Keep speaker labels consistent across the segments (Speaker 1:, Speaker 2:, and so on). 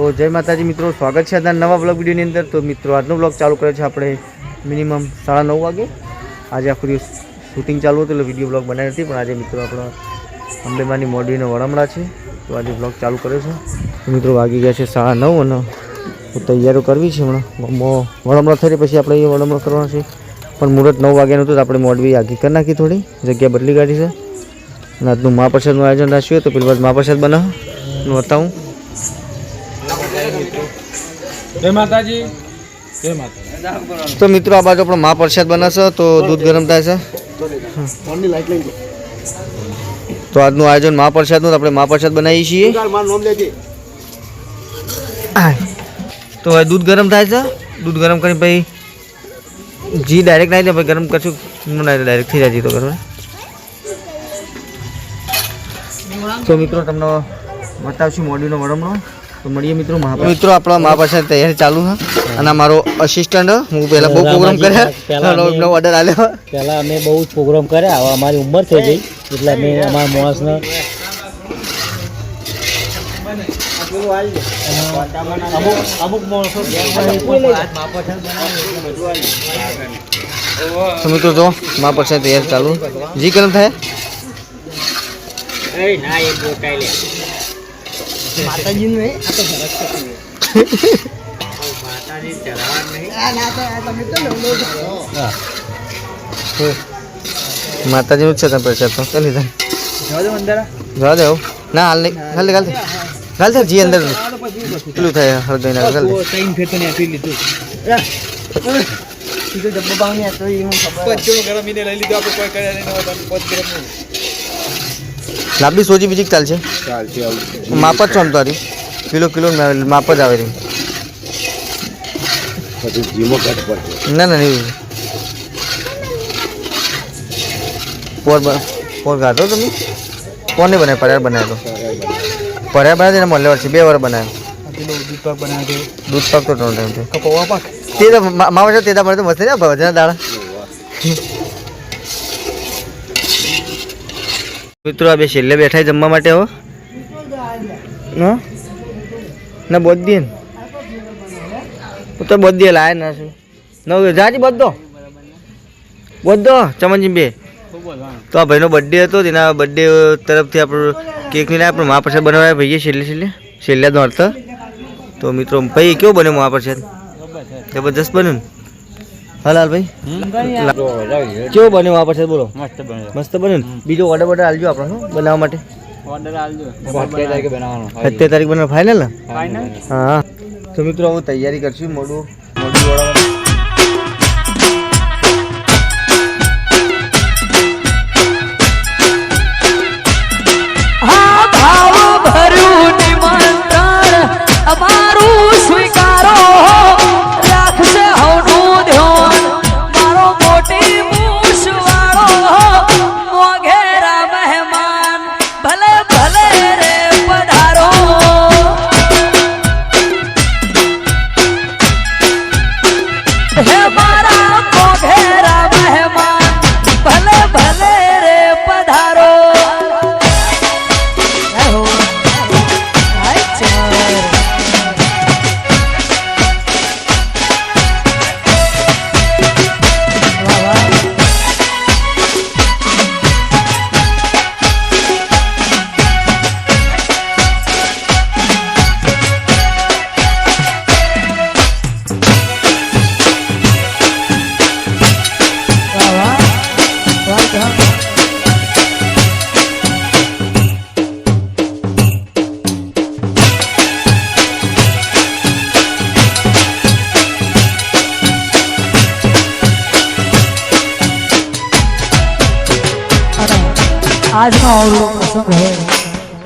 Speaker 1: તો જય માતાજી મિત્રો, સ્વાગત છે આજના નવા બ્લોગ વિડીયોની અંદર. તો મિત્રો, આજનો બ્લોગ ચાલુ કરે છે આપણે મિનિમમ સાડા નવ વાગે. આજે આખું દિવસ શૂટિંગ ચાલુ હતું એટલે વીડિયો બ્લોગ બનાવી નથી પણ આજે મિત્રો આપણો અંબેમાની મોડીનો વડામડા છે. તો આજે બ્લોગ ચાલુ કર્યો છે. મિત્રો, વાગી ગયા છે સાડા નવ અને હું તૈયારીઓ કરવી છે હમણાં. વડામડા થઈ પછી આપણે અહીંયા વડામડા કરવાનો છે. પણ મુહૂર્ત નવ વાગ્યાનું હતું તો આપણે મોડવી આગી કરી નાખી થોડી. જગ્યા બદલી કાઢી છે. અને આજનું મહાપ્રસાદનું આયોજન રાખ્યું તો પેલી બાદ મહાપ્રસાદ બનાવ. બતાવું. તો મિત્રો, આ બાજુ આપણો મહાપ્રસાદ બનાવશે, તો દૂધ ગરમ થાય છે. તો આજનું આયોજન મહાપ્રસાદનું પ્રસાદનું આપણે મહાપ્રસાદ બનાવીએ છીએ. તો હવે દૂધ ગરમ થાય છે? દૂધ ગરમ કરી પછી જી ડાયરેક્ટ નાખી દે, પછી ગરમ કરશું. ડાયરેક્ટ થઈ જાય તો ગરમ. તો મિત્રો, તમને બતાવશું મોડીનો વડમણો તો મળીએ મિત્રો મિત્રો આપણો મહાપ્રસાદ તૈયારી ચાલુ છે. અને મારો અસિસ્ટન્ટ હું પહેલા બહુ પ્રોગ્રામ કર્યા. એમનો ઓર્ડર આલ્યો
Speaker 2: પહેલા અમે બહુ પ્રોગ્રામ કર્યા. હવે અમારી ઉંમર થઈ ગઈ. એટલે અમે અમારા માણસને અમુક અમુક માણસો
Speaker 1: તો મિત્રો જો મહાપ્રસાદ તૈયાર ચાલુ. જી કલમ થાય? માતાજીનું નું છે તમે પ્રસાદ તો. ચાલી જાય જવા દે. ના હાલ નહીં. હાલ દે હાલ દે. હાલ દે જી અંદર. પેલું થાય હળદઈ ના હાલ દે. લાંબી સોજી બીજી ચાલશે માપ જ છો આમ તારી. કિલો કિલો માપ જ આવે રહી ના ના નહીં. પોર બ- પોર ગાધો તમે? કોને બનાવ્યો પર્યાર બનાવ્યો. તો પર્યાર બનાવ્યો એને મળે વર્ષે બે વાર બનાવ્યો. દૂધ પાક તો ત્રણ ટાઈમ છે. તે તો મા- માવા છે તે તો મળે તો મસ્ત ને ભજના દાડા મિત્રો, આ બે છેલ્લે બેઠા જમવા માટે, હો. ના? બોધી હું તો બોધી લાય ના છું જાજી બધો બધો ચમનજી બે. તો આ ભાઈનો બર્થડે હતો, તેના બર્થડે તરફથી આપણું કેક લઈને આપણે મહાપ્રસાદ બનાવ્યા ભાઈએ છેલ્લે છેલ્લે, છેલ્લા દોડતા તો મિત્રો ભાઈ કેવો બન્યો મહાપ્રસાદ જબરજસ્ત બન્યું ને? હાલ હાલ ભાઈ? કેવો બન્યો મહાપ્રસાદ બોલો?
Speaker 2: મસ્ત બને
Speaker 1: મસ્ત બન્યો ને? બીજો ઓર્ડર બોર્ડર આલજો આપણને હો, બનાવવા માટે.
Speaker 2: ઓર્ડર આલજો. તારીખે બનાવવાનો
Speaker 1: સત્તર તારીખ બનાવ ફાઇનલ ને?
Speaker 2: ફાઇનલ
Speaker 1: હા. તો મિત્રો હું તૈયારી કરશું મોડું. મોડું
Speaker 3: આજનો અવળો પ્રસંગ હોય.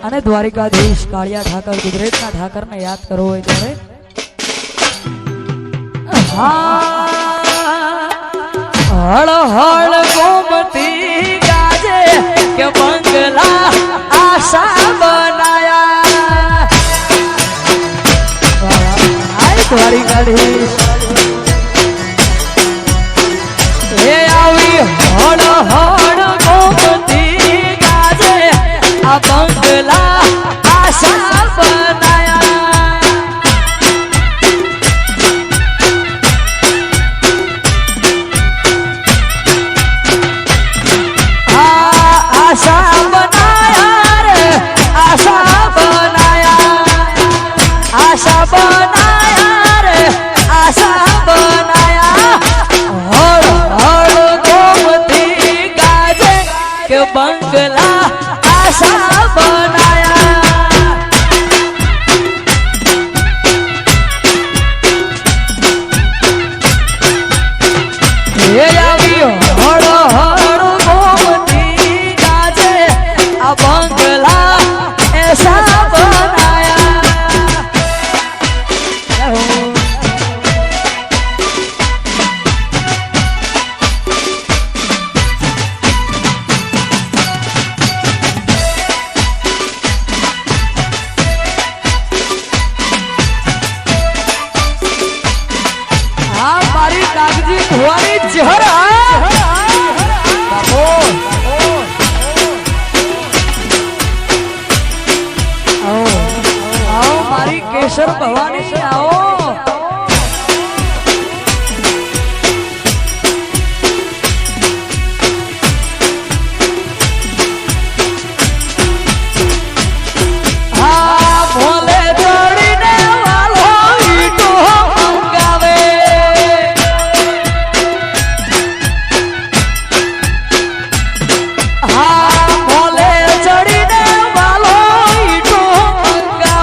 Speaker 3: અને દ્વારિકાધીશ, કાળિયા ઠાકર, ગુજરાતના ઠાકરને યાદ કરવો હોય ત્યારે હળ હળ, ગોમતી ગાજે કે બંગલા આશા બનાયા. દ્વારિકાધીશ. હે આવી હળ હળ